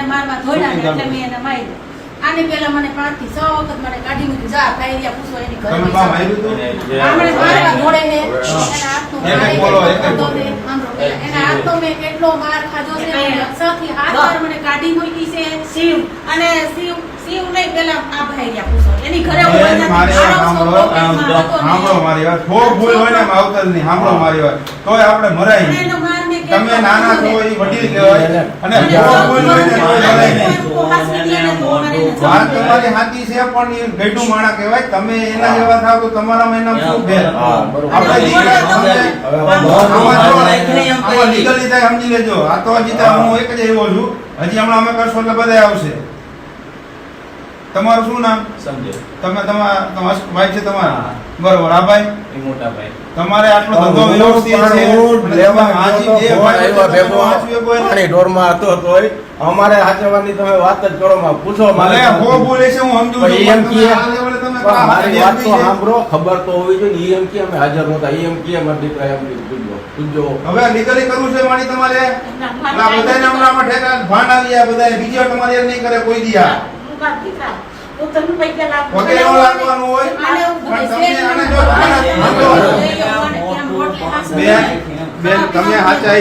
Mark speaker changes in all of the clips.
Speaker 1: અને મારમાં ધોળા એટલે મેં એને માર્યો. આને પેલા મને પાંચથી છ વખત મને કાઢી મૂકી જા ફાયરિયા પૂછો એની ઘરે? આમણે મારવા દોડે છે એના
Speaker 2: હાથ
Speaker 1: એટલો
Speaker 2: એને.
Speaker 1: છે. એના હાથનો મેં કેટલો માર ખાધો છે છથી હાથ વાર મને કાઢી મૂકી છે. શિવ. અને શિવ શિવ ને પેલા આ ભાઈ પૂછો. એની ઘરે હું
Speaker 2: મારી વાત સાંભળો.
Speaker 1: ને.
Speaker 2: મારી વાત. થોડું ભૂલ હોય ને એમાં આવતરની. સાંભળો મારી વાત. તોય આપણે મરાય તમે નાના છો એ વડીલ કહેવાય. અને વાત
Speaker 1: તમારી
Speaker 2: હાથી છે પણ એ ગઈઢું માણા કહેવાય. તમે એના જેવા થાવ તો તમારામાં એના શું ફેર આપણે legally થાય સમજી લેજો. આ તો હજી તો હું. એક જ એવો છું. હજી હમણાં અમે કરશો એટલે બધા આવશે. તમારું શું નામ?
Speaker 3: સંજય.
Speaker 2: તમે તમારા તમારા ભાઈ છે તમારા? બરોબર. આ ભાઈ?
Speaker 3: મોટા ભાઈ.
Speaker 2: તમારે આટલો ધંધો વ્યવસ્થિત છે.
Speaker 4: લેવા
Speaker 2: હાજી
Speaker 4: જે
Speaker 2: ભાઈ
Speaker 4: ઢોરમાં હતો તોય. અમારે હાચવવાની તમે વાત જ કરો માં પૂછો મને
Speaker 2: હો બોલે છે હું સમજુ છું
Speaker 4: એમ
Speaker 2: આ
Speaker 4: મારી વાત તો સાંભળો ખબર તો હોવી જોઈએ એમ કે અમે હાજર નહોતા ઈ એમ કે અમારા દીકરા એમ પૂછજો
Speaker 2: હવે નીકળી કરવું છે મારી તમારે? બધા બધાને હમણાં ઠેકા ભાન આવી બધાને બીજી તમારે નહીં કરે કોઈ દી લાગવાનું હોય? બેન તમે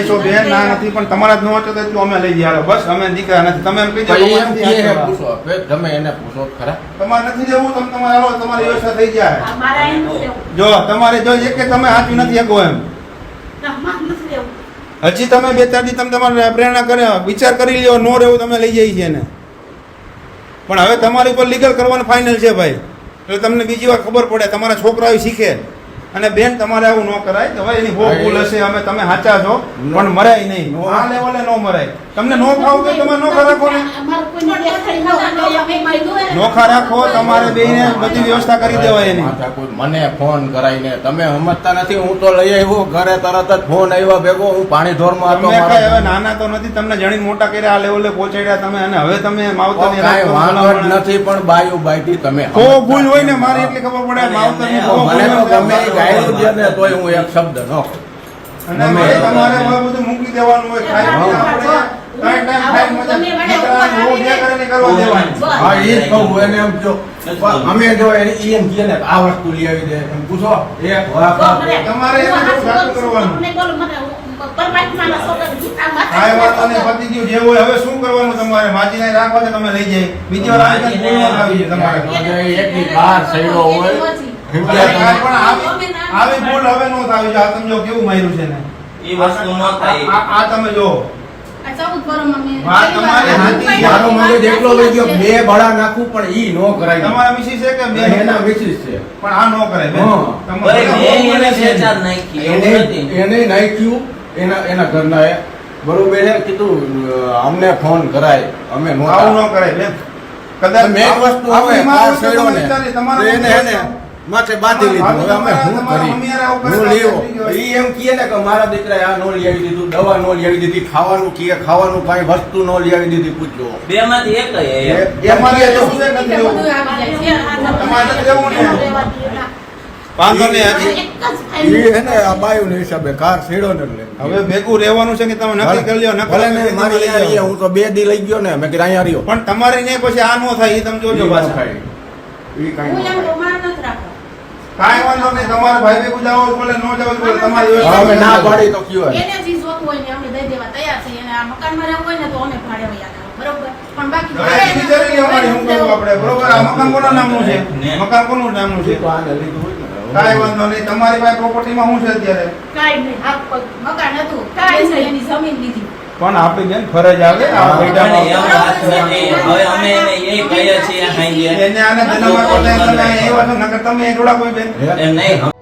Speaker 2: છો બેન ના નથી પણ તમારા જ ન વાંચો તો અમે લઈ જઈએ બસ અમે દીકરા નથી. તમે એમ કહી દો.
Speaker 4: પૂછો તમે એને પૂછો ખરા?
Speaker 2: તમારે નથી જવું તમે તમારે હાલો તમારી વ્યવસ્થા થઈ જાય. જો તમારે જો એક કે તમે સાચું નથી શકો એમ. હજી તમે બે ચાર દી તમે તમારે પ્રેરણા કર્યા વિચાર કરી લ્યો નો રહેવું તમે લઈ જાય છે એને. પણ હવે તમારી ઉપર લીગલ કરવાનું ફાઇનલ છે ભાઈ. એટલે તમને બીજી વાર ખબર પડે તમારા છોકરાઓ શીખે. અને બેન તમારે આવું ન કરાય. કે ભાઈ એની બહુ ભૂલ હશે અમે તમે સાચા છો. પણ મરાય નહીં. આ લેવલે ન મરાય. તમને નો ખાવું તો તમે ન ખરા ને. નોખા રાખો તમારે બેને બધી વ્યવસ્થા કરી દેવાય એની.
Speaker 4: મને ફોન કરાઈને તમે સમજતા નથી હું તો લઈ આવ્યો ઘરે તરત જ ફોન આવ્યો ભેગો હું પાણી ઢોરમાં હતો
Speaker 2: હવે નાના તો નથી તમને જણી મોટા કર્યા આ લેવલે પહોંચાડ્યા તમે અને હવે તમે માવતર
Speaker 4: વાંધો નથી પણ બાયુ બાયથી તમે કો
Speaker 2: ભૂલ હોય ને મારી એટલી ખબર પડે માવતરની તો
Speaker 4: મને તો
Speaker 2: ભૂલ
Speaker 4: ગમે ગાયરું છે ને તોય હું એક શબ્દ ન
Speaker 2: અને. તમારે બધું મૂકી દેવાનું હોય ખાઈ
Speaker 4: અમે જો એમ ને આ વસ્તુ લઈ આવી દે. પૂછો
Speaker 2: તમારે કરવાનું. જે હોય હવે શું કરવાનું તમારે? માજીને રાખવા છે તમે લઈ જાય. બીજી વાર આવી તમારે. આવી આવી ભૂલ હવે નો થાવી. આ તમે જો કેવું માર્યું છે ને
Speaker 3: એ વસ્તુ ન થાય.
Speaker 2: આ- આ તમે જો વાત તમારી હાથી
Speaker 4: મારો મગજ એટલો લઈ ગયો બે બળા નાખું પણ ઈ નો કરાય.
Speaker 2: તમારા મિસિસ છે કે બે
Speaker 4: એના વિશેષ છે.
Speaker 2: પણ આ નો કરાય બેન.
Speaker 4: હા.
Speaker 2: તમારે-
Speaker 3: ભાઈ, મેં એને બે ચાર નાખી એવું
Speaker 4: એને
Speaker 3: નથી.
Speaker 4: એને નાખ્યું એના એના ઘરના એ. બરોબર છે? કીધું અમને ફોન કરાય. અમે
Speaker 2: આવું
Speaker 4: નહોતા
Speaker 2: ન કરાય કદાચ
Speaker 4: મેં વસ્તુ
Speaker 2: આવું
Speaker 4: ને
Speaker 2: તમારા
Speaker 4: એને એને માથે બાંધી લીધું. હવે અમે શું કરી? હું લેવો? એ એમ કહે ને કે મારા દીકરાએ આ નો લેવી આવી દીધું દવા નો લેવી આવી દીધી ખાવાનું કહે ખાવાનું કાંઈ વસ્તુ નો લેવી આવી દીધી પૂછજો.
Speaker 3: બે માંથી એક જ એ. એમ.
Speaker 4: એમ
Speaker 2: તમારે
Speaker 4: કહે તો
Speaker 2: શું છે નથી. તમારે ને વાંધો નહીં
Speaker 4: હે ને આ બાયુના હિસાબે કાર છેડો ને
Speaker 2: હવે ભેગું રહેવાનું છે કે તમે નક્કી કરી લ્યો નક્કી
Speaker 4: મારી અહીંયા હું તો બે દી લઈ ગયો ને મેં અહીંયા રહ્યો.
Speaker 2: પણ તમારે નહીં પછી આ નો થાય એ તમે જોજો પાછા.
Speaker 4: કાંઈ ન ખાય.
Speaker 2: કાંઈ વાંધો નહીં તમારે ભાઈ ભેગું જાઓ જ બોલે નો જાઓ બોલે તમારી વ્યવસ્થા
Speaker 4: અમે ના પાડી તો કયો
Speaker 1: એને જે જોતું હોય ને અમે દઈ દેવા તૈયાર છીએ. અને આ મકાનમાં રહેવું હોય ને તો અમે ભાડે હોય બરોબર? પણ બાકી
Speaker 2: હવે વિચારી લેવાની શું કરવું આપણે? બરોબર? આ મકાન કોના નામનું છે? મકાન કોનું નામનું છે?
Speaker 4: તો આને લીધું હોય ને.
Speaker 2: કાંઈ વાંધો નહીં. તમારી પાસે પ્રોપર્ટીમાં શું છે અત્યારે?
Speaker 1: કાંઈ નહીં. મકાન હતું. કાંઈ છે એની જમીન લીધી.
Speaker 2: પણ આપણી બેન ફરજ આવે આ
Speaker 3: અમે એને.
Speaker 2: આને તમે એ કોઈ બેન
Speaker 3: એમ નહીં